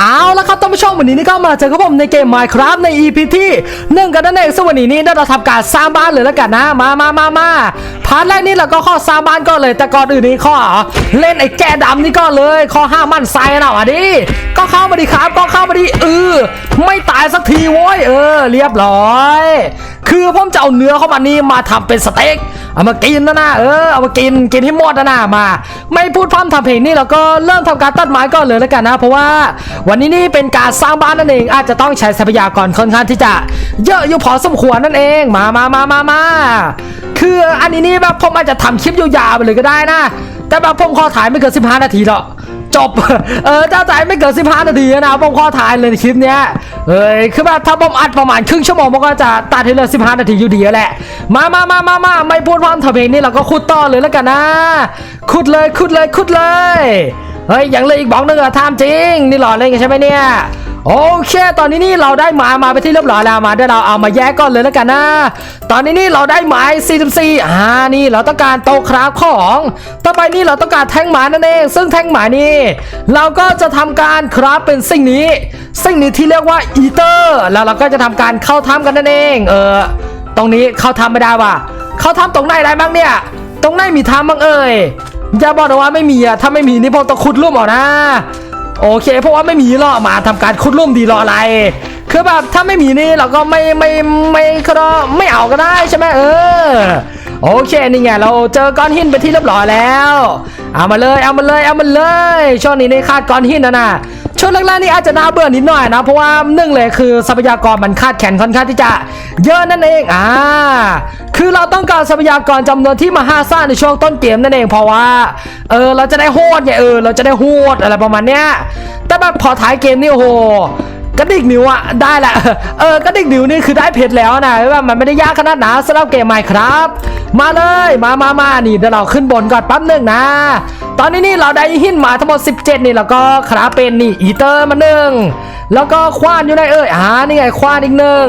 เอาละครับท่านผู้ชมวันนี้นี่ก็มาเจอกับผมในเกม Minecraft ใน EP ที่หนึ่งกันนั่นเองซึ่งวันนี้นี่เราทำการสร้างบ้านเลยแล้วกันนะ มามามามาพาร์ทแรกนี่เราก็ข้อสร้างบ้านก็เลย แต่ก่อนอื่นนี่ข้อเล่นไอ้แก่ดำนี่ก็เลย ข้อห้ามมั่นไซนะอะดิก็เข้ามาดิครับก็เข้ามาดิเออไม่ตายสักทีโว้ยเออ เรียบร้อย คือผมจะเอาเนื้อเข้ามานี่มาทำเป็นสเต็ก เอามากินนะนะเออเอามากินกินให้หมดนะนะมา ไม่พูดพร่ำทำเพลงนี่เราก็เริ่มทำการตัดไม้ก่อนเลยแล้วกันนะ เพราะว่าวันนี้นี่เป็นการสร้างบ้านนั่นเอง อาจจะต้องใช้ทรัพยากรค่อนข้างที่จะ เยอะอยู่พอสมควรนั่นเองมามามามามาคืออันนี้นี่แบบผมอาจจะทำคลิปยาวๆไปเลยก็ได้นะ แต่แบบผมขอถ่ายไม่เกิน15 นาทีหรอก จบ เออเจ้าใจไม่เกิน15นาทีนะผมข้อทายเลยในคลิปเนี้ยเอ้ยคือแบบถ้าผมอัดประมาณครึ่งชั่วโมงมันก็จะตัดให้เหลือ15นาทีอยู่ดีแหละ มามามามามาไม่พูดพร่ำทำเพลงนี่เราก็ขุดต่อเลยแล้วกันนะ ขุดเลยขุดเลยขุดเลย เฮ้ยยังเลยอีกบล็อกนึงอะทามจริง นี่หล่อเล่นใช่ไหมเนี่ย โอเค ตอนนี้นี่เราได้หมามาไปที่เรียบร้อยแล้วมาเดี๋ยวเราเอามาแยกก่อนเลยแล้วกันนะ ตอนนี้นี่เราได้หมาย44อ่านี่เราต้องการโตะคราฟของต่อไปนี่เราต้องการแท่งหมานั่นเอง ซึ่งแท่งหมานี่เราก็จะทำการคราฟเป็นสิ่งนี้ สิ่งนี้ที่เรียกว่าอีเตอร์แล้วเราก็จะทำการเข้าถ้ำกันนั่นเอง เออ ตรงนี้เข้าถ้ำไม่ได้ว่ะเข้าถ้ำตรงไหนได้บ้างเนี่ย ตรงไหนมีถ้ำบ้างเอ่ยอย่าบอกนะว่าไม่มีอะถ้าไม่มีนี่ผมต้องขุดลุ่มเอนะ โอเค เพราะว่าไม่มีรอมาทำการขุดลุ่มดีรออะไร คือแบบถ้าไม่มีนี่เราก็ไม่ไม่ไม่ก็ไม่เอาก็ได้ใช่ไหมเออโอเคนี่ไงเราเจอก้อนหินไปที่เรียบร้อยแล้วเอามาเลยเอามาเลยเอามาเลยช่วงนี้นี่คาดก้อนหินนะนะช่วงแรกๆนี่อาจจะน่าเบื่อนิดหน่อยนะ เพราะว่าหนึ่งเลยคือทรัพยากรมันคาดแข็งค่อนข้างที่จะเยอะนั่นเองอ่า คือเราต้องการทรัพยากรจำนวนที่มหาศาลในช่วงต้นเกมนั่นเองเพราะว่าเออเราจะได้โหดไงเออเราจะได้โหดอะไรประมาณเนี้ยแต่แบบพอท้ายเกมนี่โอ้โห กระดิกนิ้วอะได้แหละ เออกระดิกนิ้วนี่คือได้เพชรแล้วนะว่ามันไม่ได้ยากขนาดนั้นสำหรับเกมใหม่ครับ มาเลยมามามานี่เดี๋ยวเราขึ้นบนก่อนแป๊บหนึ่งนะ ตอนนี้นี่เราได้หินมาทั้งหมด 17 นี่แล้วก็คราเป็นนี่อีเตอร์มาหนึ่งแล้วก็ควานอยู่ในเอ้ยอ่านี่ไงควานอีกหนึ่ง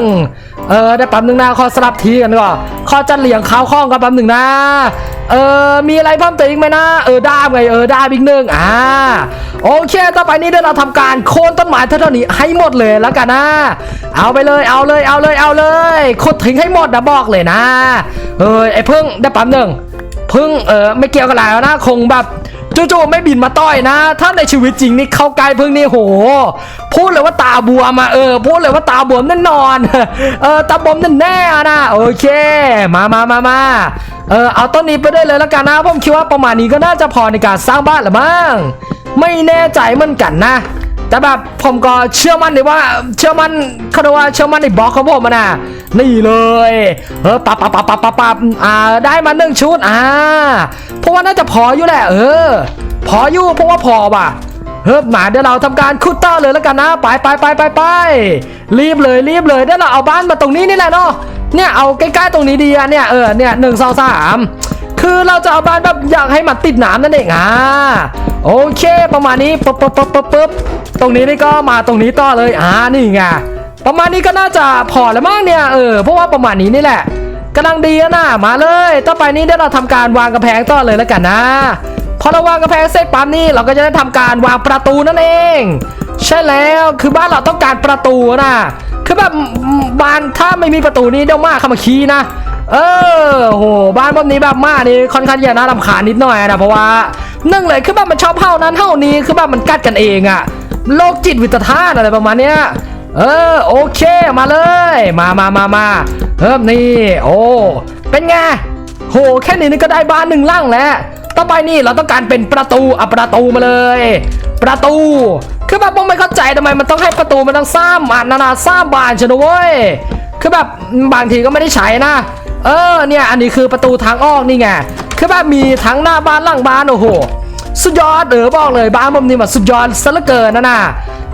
เออได้แป๊บหนึ่งนะขอสลับทีกันก่อนขอจัดเหลียงข้าวข้องกันแป๊บหนึ่งนะ เออมีอะไรเพิ่มเติมอีกไหมนะเออด้ามไงเออด้ามอีกหนึ่งอ่าโอเคต่อไปนี้เดี๋ยวเราทำการโค่นต้นไม้เท่านี้ให้หมดเลยแล้วกันนะเอาไปเลยเอาเลยเอาเลยเอาเลยขุดทิ้งให้หมดนะบอกเลยนะเออไอ้พึ่งได้ปั๊มหนึ่งพึ่งเออไม่เกี่ยวกับอะไรแล้วนะคงแบบ จู่ๆไม่บินมาต้อยนะ ถ้าในชีวิตจริงนี่เข้าใกล้พึ่งนี่โห พูดเลยว่าตาบวมมาเออ พูดเลยว่าตาบวมแน่นอน เออตาบวมแน่ๆนะโอเค มามามามาเออเอาต้นนี้ไปได้เลยแล้วกันนะผมคิดว่าประมาณนี้ก็น่าจะพอในการสร้างบ้านละมั้งไม่แน่ใจเหมือนกันนะ แต่แบบผมก็เชื่อมั่นเลยว่าเชื่อมั่นเขาเรียกว่าเชื่อมั่นในบล็อกของผมอะนะนี่เลยเออปับปับปับปับปับปับอ่าได้มาหนึ่งชุดอ่าเพราะว่าน่าจะพออยู่แหละ เออ พออยู่เพราะว่าพอว่ะเฮ้ยมาเดี๋ยวเราทำการคุดต่อเลยแล้วกันนะไปไปไปไปไปรีบเลยรีบเลยเดี๋ยวเราเอาบ้านมาตรงนี้นี่แหละเนาะเนี่ยเอาใกล้ๆตรงนี้ดีอะเนี่ยเออเนี่ยหนึ่งสองสาม คือเราจะเอาบ้านแบบอยากให้มันติดน้ำนั่นเองอ่าโอเค ประมาณนี้ปึ๊บปึ๊บปึ๊บปึ๊บปึ๊บตรงนี้นี่ก็มาตรงนี้ต่อเลยอ่านี่ไงประมาณนี้ก็น่าจะพอแล้วมั้งเนี่ยเออเพราะว่าประมาณนี้นี่แหละกำลังดีนะมาเลย ต่อไปนี้เดี๋ยวเราทำการวางกระแพงต่อเลยแล้วกันนะพอเราวางกระแพงเสร็จปั๊บนี่เราก็จะได้ทำการวางประตูนั่นเอง ใช่แล้วคือบ้านเราต้องการประตูนะคือแบบบ้านถ้าไม่มีประตูนี่เดี๋ยวมาเข้ามาขี้นะ เออโหบ้านแบบนี้แบบมานี่ค่อนข้างจะน่ารำคาญนิดหน่อยนะเพราะว่าหนึ่งเลยคือแบบมันชอบเท่านั้นเท่านี้คือแบบมันกัดกันเองอะโรคจิตวิตทานอะไรประมาณเนี้ยเออโอเคมาเลย มามามามาเพิ่มนี่โอ้เป็นไงโหแค่นี้นี่ก็ได้บ้านหนึ่งล่างแล้วต่อไปนี่เราต้องการเป็นประตูอะประตูมาเลย ประตูคือแบบผมไม่เข้าใจทำไมมันต้องให้ประตูมันต้องสร้างอะนานาสร้างบานชนเว้ยคือแบบบางทีก็ไม่ได้ใช้นะ เออเนี่ยอันนี้คือประตูทางออกนี่ไงคือแบบมีทั้งหน้าบ้านหลังบ้านโอ้โห สุดยอดเออบอกเลยบ้านผมนี่มันสุดยอดซะเหลือเกินนะน่ะ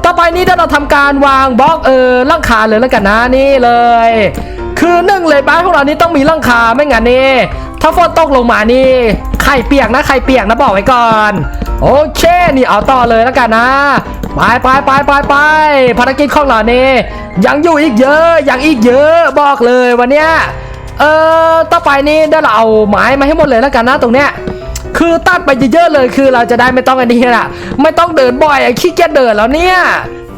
ต่อไปนี้เดี๋ยวเราทำการวางบล็อกเออลังคาเลยแล้วกันนะนี่เลย คือหนึ่งเลยบ้านของเรานี่ต้องมีลังคาไม่งั้นนี่ถ้าฝนตกลงมานี่ไข่เปียกนะไข่เปียกนะบอกไว้ก่อนโอเค นี่เอาต่อเลยแล้วกันนะ ไปไปไปไปไปภารกิจของเรานี่ยังอยู่อีกเยอะยังอีกเยอะบอกเลยวันเนี้ย เออต่อไปนี่เดี๋ยวเราเอาไม้มาให้หมดเลยแล้วกันนะตรงเนี้ยคือตัดไปเยอะๆเลยคือเราจะได้ไม่ต้องอันนี้ละไม่ต้องเดินบ่อยอะขี้เกียจเดินแล้วเนี่ย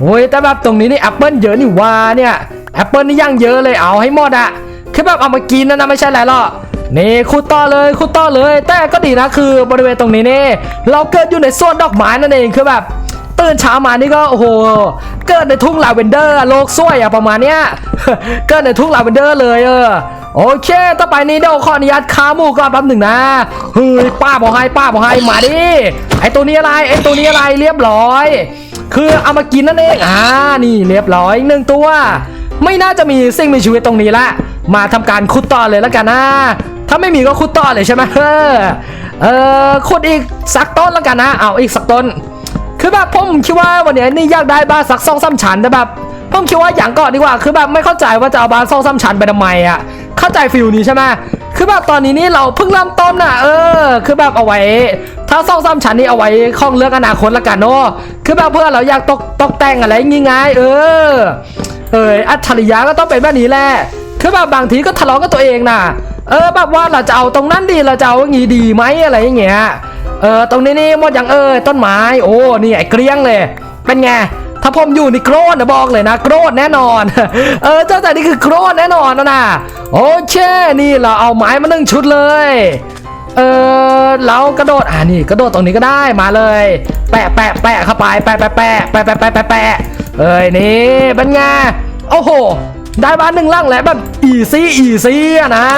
โอ้ยแต่แบบตรงนี้นี่แอปเปิลเยอะนี่ว่าเนี่ยแอปเปิลนี่ย่างเยอะเลยเอาให้หมดอะคือแบบเอามากินนะนะไม่ใช่อะไรหรอกนี่ขุดต่อเลยขุดต่อเลย แต่ก็ดีนะคือบริเวณตรงนี้นี่ เราเกิดอยู่ในสวนดอกไม้นั่นเองคือแบบตื่นเช้ามานี่ก็โอ้โหเกิดในทุ่งลาเวนเดอร์โลกสวยอะประมาณเนี้ยเกิดในทุ่งลาเวนเดอร์เลยเออ โอเค ต่อไปนี้เดี๋ยวขออนุญาตค้าหมูก่อนแป๊บหนึ่งนะ เฮ้ยป้าบอกให้ป้าบอกให้มาดิ ไอตัวนี้อะไร ไอตัวนี้อะไรเรียบร้อย คือเอามากินนั่นเอง อ่า นี่เรียบร้อยหนึ่งตัว ไม่น่าจะมีสิ่งมีชีวิตตรงนี้ละ มาทำการขุดต่อเลยแล้วกันนะ ถ้าไม่มีก็ขุดต่อเลยใช่ไหมเออ เออขุดอีกสักต้นแล้วกันนะ เอาอีกสักต้น คือแบบผมคิดว่าวันนี้นี่อยากได้บ้านสักสองสามชั้นแต่แบบผมคิดว่าอย่างก่อนดีกว่า คือแบบไม่เข้าใจว่าจะเอาบ้านสองสามชั้นไปทำไมอะ เข้าใจฟิลนี้ใช่ไหมคือแบบตอนนี้นี่เราเพิ่งเริ่มต้นน่ะเออ คือแบบเอาไว้ ถ้าสองสามชั้นนี่เอาไว้ข้องเลือกอนาคตละกันเนาะคือแบบเพื่อเราอยากตกตกแต่งอะไรงี้ไงเออ เอออัจฉริยะก็ต้องเป็นแบบนี้แหละคือแบบบางทีก็ทะเลาะกับตัวเองน่ะเออแบบว่าเราจะเอาตรงนั้นดีเราจะเอาอย่างงี้ดีไหมอะไรอย่างเงี้ยเออตรงนี้นี่หมดอย่างเออต้นไม้ โอ้นี่ไอ้เกลี้ยงเลย เป็นไง ถ้าผมอยู่นี่โกรธนะบอกเลยนะโกรธแน่นอน เออเจ้าแต่นี่คือโกรธแน่นอนนะนะโอเคนี่เราเอาไม้มาหนึ่งชุดเลย เออเรากระโดดอ่านี่กระโดดตรงนี้ก็ได้มาเลย แปะแปะแปะเข้าไปแปะแปะแปะแปะแปะแปะแปะแปะเอ้ยนี่เป็นไงโอ้โห ได้บ้านหนึ่งล่างแล้วแบบอีซี่อีซี่นะ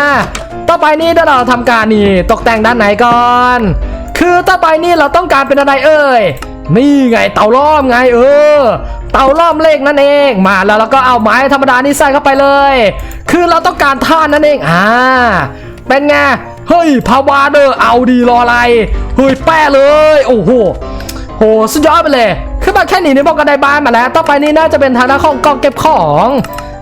ต่อไปนี้เดี๋ยวเราทำการนี่ตกแต่งด้านไหนก่อน คือต่อไปนี่เราต้องการเป็นอะไรเอ่ย นี่ไงเตาล้อมไงเออ เตาล้อมเล็กนั่นเองมาแล้วเราก็เอาไม้ธรรมดานี่ใส่เข้าไปเลย คือเราต้องการท่านนั่นเองอ่าเป็นไงเฮ้ยพาวาเดอร์เอาดีรออะไรเฮ้ยแป้เลย โอ้โหโหสุดยอดไปเลยคือแบบแค่นี้นี่บอกก็ได้บ้านมาแล้ว ต่อไปนี่น่าจะเป็นทางด้านของกองเก็บของ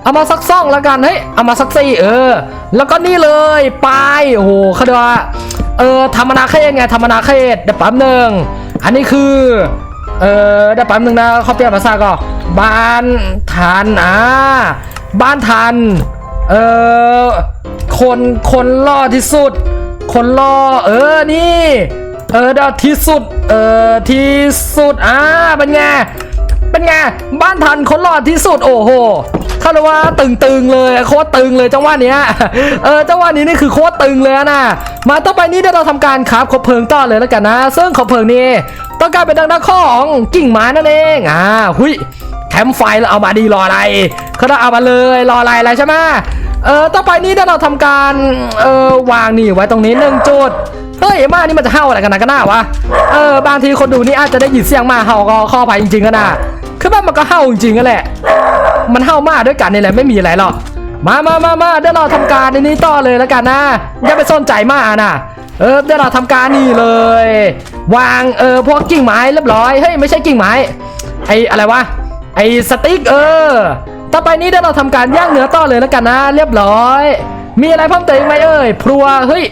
เอามาสักซ่องแล้วกันเฮ้ยเอามาสักสี่เออ แล้วก็นี่เลยปลายโอ้โหเขาเรียว่า เออธรรมนาเขตไงธรรมนาเขตเดี๋ยวแป๊บหนึ่งอันนี้คือ เออเดี๋ยวแป๊บหนึ่งนะเขาเปลี่ยนภาษาก่อนบ้านทันอ่าบ้านทันเออคนคนล่อที่สุด คนล่อเออนี่ เออเดี๋ยวที่สุด เออที่สุดอ่าเป็นไง เป็นไง บ้านทันคนหล่อที่สุดโอ้โหเขาเรียกว่าตึงๆเลยโคตรตึงเลยจังหวะนี้เออจังหวะนี้นี่คือโคตรตึงเลยนะมาต่อไปนี้เดี๋ยวเราทำการคราฟคบเพลิงต่อเลยแล้วกันนะ ซึ่งคบเพลิงนี่ต้องการเป็นดังนักของกิ่งไม้นั่นเองอ่าหุยแคมป์ไฟแล้วเอามาดีรออะไรเขาต้องเอามาเลยรออะไรอะไรใช่ไหมเออต่อไปนี้เดี๋ยวเราทำการเออวางนี่ไว้ตรงนี้หนึ่งจุด เฮ้ยหมานี่มันจะเห่าอะไรกันนะกันหน้าวะ เออบางทีคนดูนี่อาจจะได้ยินเสียงมาเห่าก็ข้อไปจริงๆก็นะคือแบบมันก็เห่าจริงๆก็แหละ มันเห่ามาด้วยกันนี่แหละไม่มีอะไรหรอก มามามามาเดี๋ยวเราทำการในนี้ต่อเลยแล้วกันนะอย่าไปสนใจมากนะเออเดี๋ยวเราทำการนี่เลย วางเออพวกกิ่งไม้เรียบร้อยเฮ้ยไม่ใช่กิ่งไม้ไออะไรวะไอสติ๊กเออต่อไปนี้เดี๋ยวเราทำการย่างเนื้อต่อเลยแล้วกันนะ เรียบร้อย มีอะไรเพิ่มเติมไหมเอ่ยพรัวเฮ้ย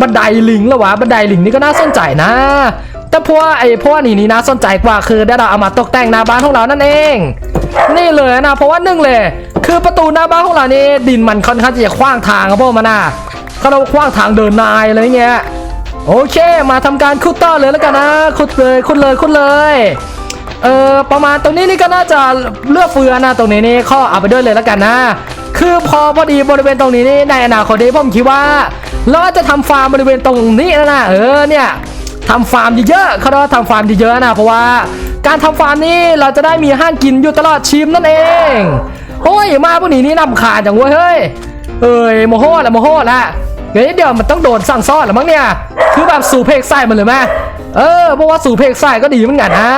บันไดลิงแล้ววะบันไดลิงนี่ก็น่าสนใจนะ แต่พวกไอ้พวกนี่นี่น่าสนใจกว่าคือได้เราเอามาตกแต่งหน้าบ้านของเรานั่นเอง นี่เลยนะเพราะว่าหนึ่งเลย คือประตูหน้าบ้านของเรานี่ดินมันค่อนข้างจะขว้างทางครับพวกมันนะเขาเราขว้างทางเดินนายอะไรเงี้ยโอเค มาทำการขุดต่อเลยแล้วกันนะขุดเลยขุดเลยขุดเลย เออประมาณตรงนี้นี่ก็น่าจะเลือกเฟือนะตรงนี้นี่ข้อเอาไปด้วยเลยแล้วกันนะ คือพอพอดีบริเวณตรงนี้นี่ในอนาคตนี้ผมคิดว่า เราจะทำฟาร์มบริเวณตรงนี้นะนะเออเนี่ยทำฟาร์มเยอะๆเขาเรียกทำฟาร์มเยอะๆนะเพราะว่า การทำฟาร์มนี้เราจะได้มีห้างกินอยู่ตลอดชีมนั่นเองโอ้ยมาพวกนี้นี่นำขาดจังเว้ยเฮ้ยเอ้ยโมโหละโมโหละเดี๋ยวเดี๋ยวมันต้องโดนสั่งซ่อนหรือมั้งเนี่ย คือแบบสู่เพกไส้มันเลยไหม เออเพราะว่าสู่เพกไส้ก็ดีเหมือนกันนะ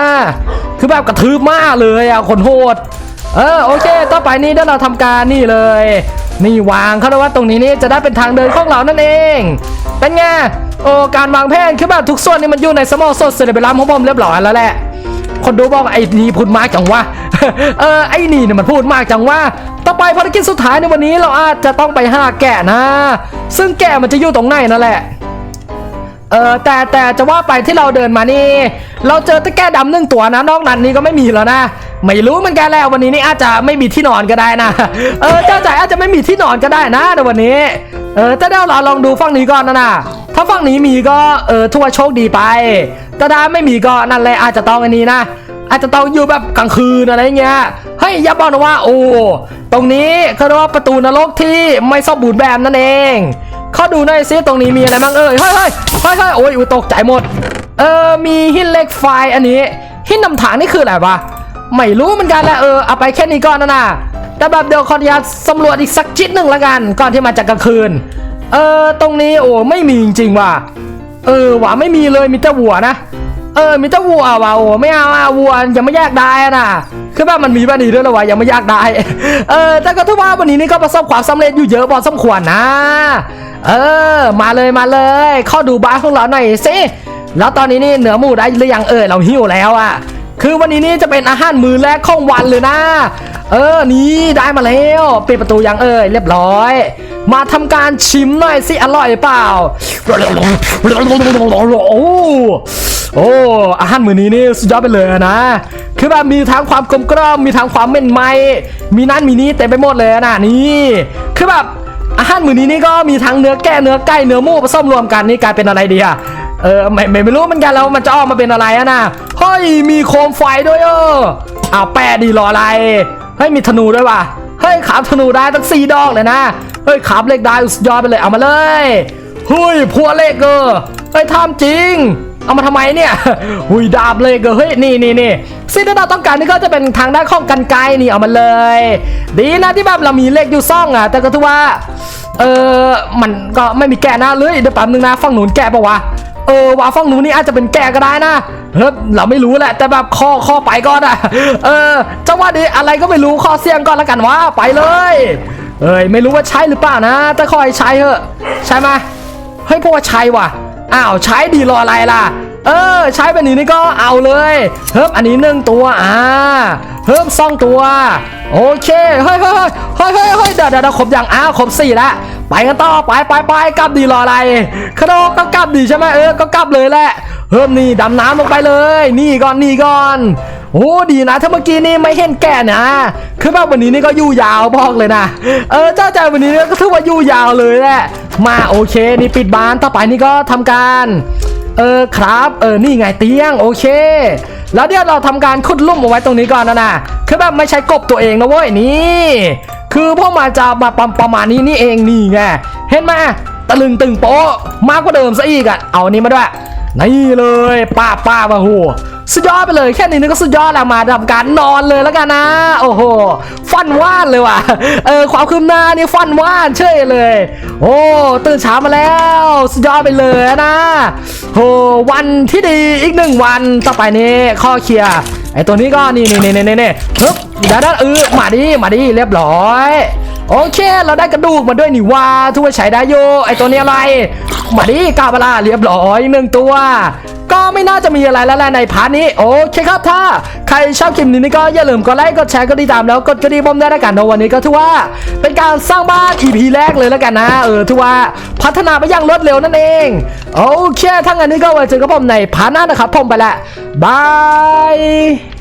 คือแบบกระทืบมากเลยอะคนโหดเออโอเคต่อไปนี้เดี๋ยวเราทำการนี่เลย นี่วางเขาเรียกว่าตรงนี้นี่จะได้เป็นทางเดินของเรานั่นเอง เป็นไงโอ้การวางแผนคือแบบทุกส่วนนี่มันอยู่ในสมองสดเสร็จไปล้ำของผมเรียบร้อยแล้วแหละคนดูบอกไอ้นี่พูดมากจังวะเออไอ้นี่เนี่ยมันพูดมากจังว่าต่อไปภารกิจสุดท้ายในวันนี้เราอาจจะต้องไปหาแกะนะ ซึ่งแกะมันจะอยู่ตรงไหนนั่นแหละ เออแต่แต่จะว่าไปที่เราเดินมานี่ เราเจอตะแก่ดำหนึ่งตัวนะนอกนั้นนี่ก็ไม่มีแล้วนะ ไม่รู้เหมือนกันแล้ววันนี้นี่อาจจะไม่มีที่นอนก็ได้นะเออเจ้าใจอาจจะไม่มีที่นอนก็ได้นะในวันนี้ เออแต่เดี๋ยวเราลองดูฝั่งนี้ก่อนนะนะถ้าฝั่งนี้มีก็เออทั่วโชคดีไป แต่ถ้าไม่มีก็นั่นแหละอาจจะต้องอันนี้นะอาจจะต้องอยู่แบบกลางคืนอะไรเงี้ย เฮ้ยอย่าบอกนะว่าโอ้ตรงนี้เขาเรียกว่าประตูนรกที่ไม่สมบูรณ์แบบนั่นเอง เขาดูหน่อยซิตรงนี้มีอะไรบ้างเอ่ยเฮ้ยเฮ้ยเฮ้ยเฮ้ยโอ้ยอุ๊ยตกใจหมด เออมีหินเล็กไฟอันนี้หินนำทางนี่คืออะไรวะไม่รู้เหมือนกันแหละเออเอาไปแค่นี้ก่อนนะนะแต่แบบเดี๋ยวขออนุญาตสำรวจอีกสักชิ้นหนึ่งละกัน ก่อนที่มาจากกลางคืน เออตรงนี้โอ้ไม่มีจริงๆว่ะเออว่ะไม่มีเลยมีแต่วัวนะเออมีแต่วัวว่ะโอ้ไม่เอาอะวัวยังไม่แยกได้นะคือแบบมันมีแบบนี้ด้วยหรอวะยังไม่แยกได้ เออแต่ก็ถือว่าวันนี้นี่ก็ประสบความสำเร็จอยู่เยอะพอสมควรนะ เออ มาเลยมาเลย เข้าดูบ้านของเราหน่อยสิแล้วตอนนี้นี่เหนือหมูได้หรือยังเออเราหิวแล้วอะคือวันนี้นี่จะเป็นอาหารมื้อแรกของวันเลยนะ เออนี่ได้มาแล้วปิดประตูยังเอ่ยเรียบร้อย มาทำการชิมหน่อยสิอร่อยเปล่าโอ้โอ้อาหารมื้อนี้นี่สุดยอดไปเลยนะ คือแบบมีทั้งความกลมกล่อมมีทั้งความเหม็นไหมมีนั่นมีนี่เต็มไปหมดเลยนะนี่ คือแบบ อาหารมื้อนี้นี่ก็มีทั้งเนื้อแกะเนื้อไก่เนื้อหมูผสมรวมกันนี่กลายเป็นอะไรดีอะเออไม่ไม่ไม่รู้เหมือนกันแล้วมันจะออกมาเป็นอะไรอะนะเฮ้ยมีโคมไฟด้วยเออเอาแปะดีรออะไรเฮ้ยมีธนูด้วยว่ะเฮ้ยขาบธนูได้ตั้งสี่ดอกเลยนะเฮ้ยขาบเหล็กได้สุดยอดไปเลยเอามาเลยเฮ้ยพัวเหล็กเออเฮ้ยทำจริง เอามาทำไมเนี่ยหุยดาบเลยเกอเฮ้ยนี่นี่นี่สิ่งที่เราต้องการนี่ก็จะเป็นทางด้านของกันไกรนี่เอามาเลย ดีนะที่แบบเรามีเลขอยู่ซ่องอะ แต่ก็ถือว่า เออมันก็ไม่มีแกะนะเลยเดี๋ยวแป๊บนึงนะฝั่งหนุนแกะปะวะเออว่าฝั่งหนูนนี่อาจจะเป็นแกะก็ได้นะเฮ้ยเราไม่รู้แหละ แต่แบบข้อข้อไปก่อนอะเออจังหวะนี้อะไรก็ไม่รู้ข้อเสียงก่อนละกันว่าไปเลย เอ้ยไม่รู้ว่าใช่หรือเปล่านะแต่ขอให้ใช้เถอะ ใช่ไหมเฮ้ยเพราะว่าใช้ว่ะ อ้าวใช้ดีรออะไรล่ะ เออ ใช้แบบนี้นี่ก็เอาเลยเพิ่มอันนี้หนึ่งตัวอ่าเพิ่มสองตัวโอเคเฮ้ยเฮ้ยเฮ้ยเฮ้ยเฮ้ยเดี๋ยวเดี๋ยวเดี๋ยวครบอย่างอ้าวครบสี่แล้วไปกันต่อไปไปไปกลับดีรออะไรคโดก็กลับดีใช่ไหมเออก็กลับเลยแหละ เพิ่มนี่ดำน้ำลงไปเลย นี่ก่อนนี่ก่อน โอ้ดีนะถ้าเมื่อกี้นี่ไม่เห็นแก่นะคือแบบวันนี้นี่ก็ยู่ยาวบอกเลยนะ เออเจ้าใจวันนี้นี่ก็ถือว่ายู่ยาวเลยแหละ มาโอเคนี่ปิดบานต่อไปนี่ก็ทำการเออครับเออนี่ไงเตียงโอเค แล้วเดี๋ยวเราทำการขุดลุ่มเอาไว้ตรงนี้ก่อนนะนะคือแบบไม่ใช้กบตัวเองนะเว้ยนี่ คือพวกมันจะมาประประมาณนี้นี่เองนี่ไงเห็นไหมตะลึงตึงโป๊ะมากกว่าเดิมซะอีกอะเอานนี้มาด้วย นี่เลยป้าป้ามาโหสุดยอดไปเลยแค่นี้นี่ก็สุดยอดแล้วมาทำการนอนเลยแล้วกันนะ โอ้โหฟันว่านเลยว่ะเออความคืบหน้านี่ฟันว่านเช่ยเลย โอ้ตื่นเช้ามาแล้วสุดยอดไปเลยนะโหวันที่ดีอีกหนึ่งวันต่อไปนี้ข้อเคลียร์ไอตัวนี้ก็นี่นี่นี่นี่นี่ฮึบดี๋ยวด้านเออมาดิมาดิเรียบร้อยโอเค เราได้กระดูกมาด้วยนี่ว่าทุกคนใช้ได้โยไอตัวนี้อะไร มาดิกาบลาเรียบร้อยหนึ่งตัว ก็ไม่น่าจะมีอะไรแล้วแหละในพาร์ทนี้ โอเคครับถ้า ใครชอบคลิปนี้ก็อย่าลืมกดไลค์กดแชร์กดติดตามแล้วกดกระดิ่งบอมได้แล้วกันนะวันนี้ก็ถือว่า เป็นการสร้างบ้าน EP แรกเลยแล้วกันนะเออถือว่าพัฒนาไปอย่างรวดเร็วนั่นเองโอเคทั้งนั้นนี้ก็ไว้เจอกับผมในพาร์ทหน้านะครับผมไปละบาย